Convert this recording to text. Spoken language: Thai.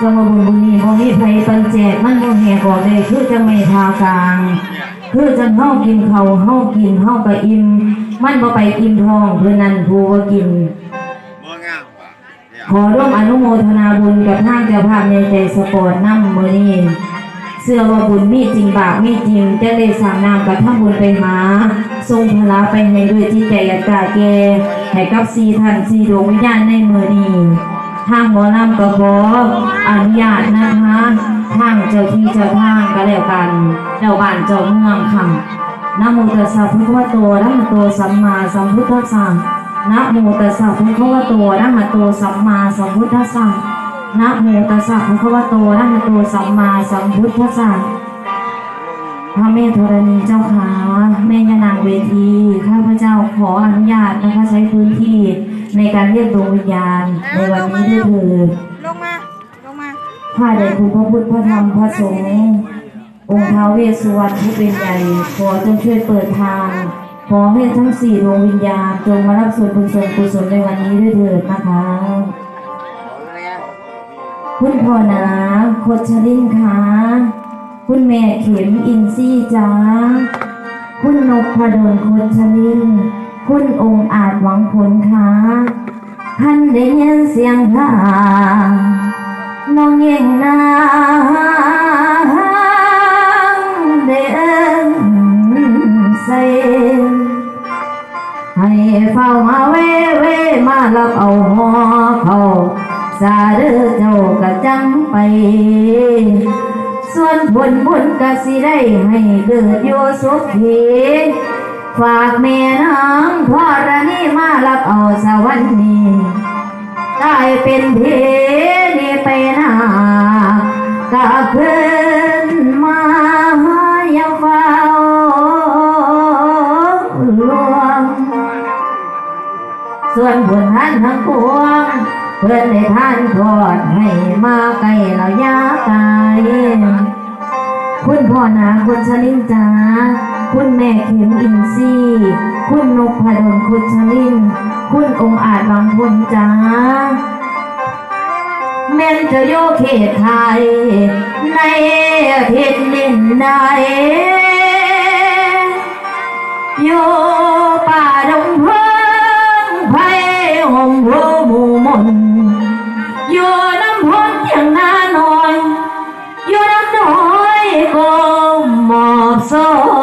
จังหวะบุญบุญนี้บ่มีไผปันแจกมันบ่แหกออกได้คือจังไม่ทากลางคือจังเฮากินเขาวเฮากินเฮาก็อิ่มมันบ่ไปอิ่มท้องเพื่อนั้นผู้บ่กินบ่งามว่ะเนี่ยขอร่วมอนุโมทนาบุญกับทางเจ้าภาพในใจสปอร์ตน้ำมือนี้เสื้อว่าบุญมีจริงบาปมีจริงจะได้สั่งนามกับท่าบุญไปหา ทรงพละไปให้ด้วยที่ใจอัตราแกให้กับสีท่านสีดวงวิญญาณในมือนี้ ทางหมอลำก็ขออนุญาตนะคะทางเจ้าที่เจ้าทางก็แล้วกันเจ้าบ้านเจ้าเมืองค่ะนะโมตัสสะภะคะวโตอะระหะโตสัมมาสัมพุทธัสสะนะโมตัสสะภะคะวโตอะระหะโตสัมมาสัมพุทธัสสะนะโมตัสสะภะคะวโตอะระหะโตสัมมาสัมพุทธัสสะพระแม่ธรณีเจ้าขา การเรียกดวงวิญญาณในวันนี้ด้วยเถิดลงมา ลงมา ข้าแต่คุณพระพุทธพระธรรมพระสงฆ์องค์ท้าวเวสสุวรรณผู้เป็นใหญ่ขอจงช่วยเปิดทางขอให้ทั้งสี่ดวงวิญญาณจงมารับส่วนบุญส่วนกุศลในวันนี้ด้วยเถิดนะคะคุณพ่อนาโคชลินค่ะคุณแม่เข็มอินซี่จ้า คุณนกพดลโคชลิน คุณองค์อาจหวังผลค่ะท่านได้ยินเสียงค่ะน้องเย่งนางเดินใส่ให้เฝ้ามาเว้เวมารับเอาหัวเขาสาเด้อเจ้ากะจังไป ส่วนผลบุญกะสิได้ให้เกิดอยู่สุขี ฝากแม่น้องพ่อระนี่มารับเอาสวรรค์นี้ได้เป็นเพนี่ไปหน้ากับเพื่อนมาอย่าเฝ้าลวง ส่วนผลท่านทั้งปวง เพื่อนในท่านทอดให้มาไกลเรายาไกายคุณพ่อนาคุณชลินจ้า เข็มอินซีคุณนกพดลคุชลิน คุณองอาจบางพลจ้าเมนจะโยเขตไทย ในเพชรนินใดโยป่าดงเพิงไผ่ห่มหัวหมู่มนโยน้ำพ้นอย่างนานอยโยน้ำน้อยก็หมอบซ้อ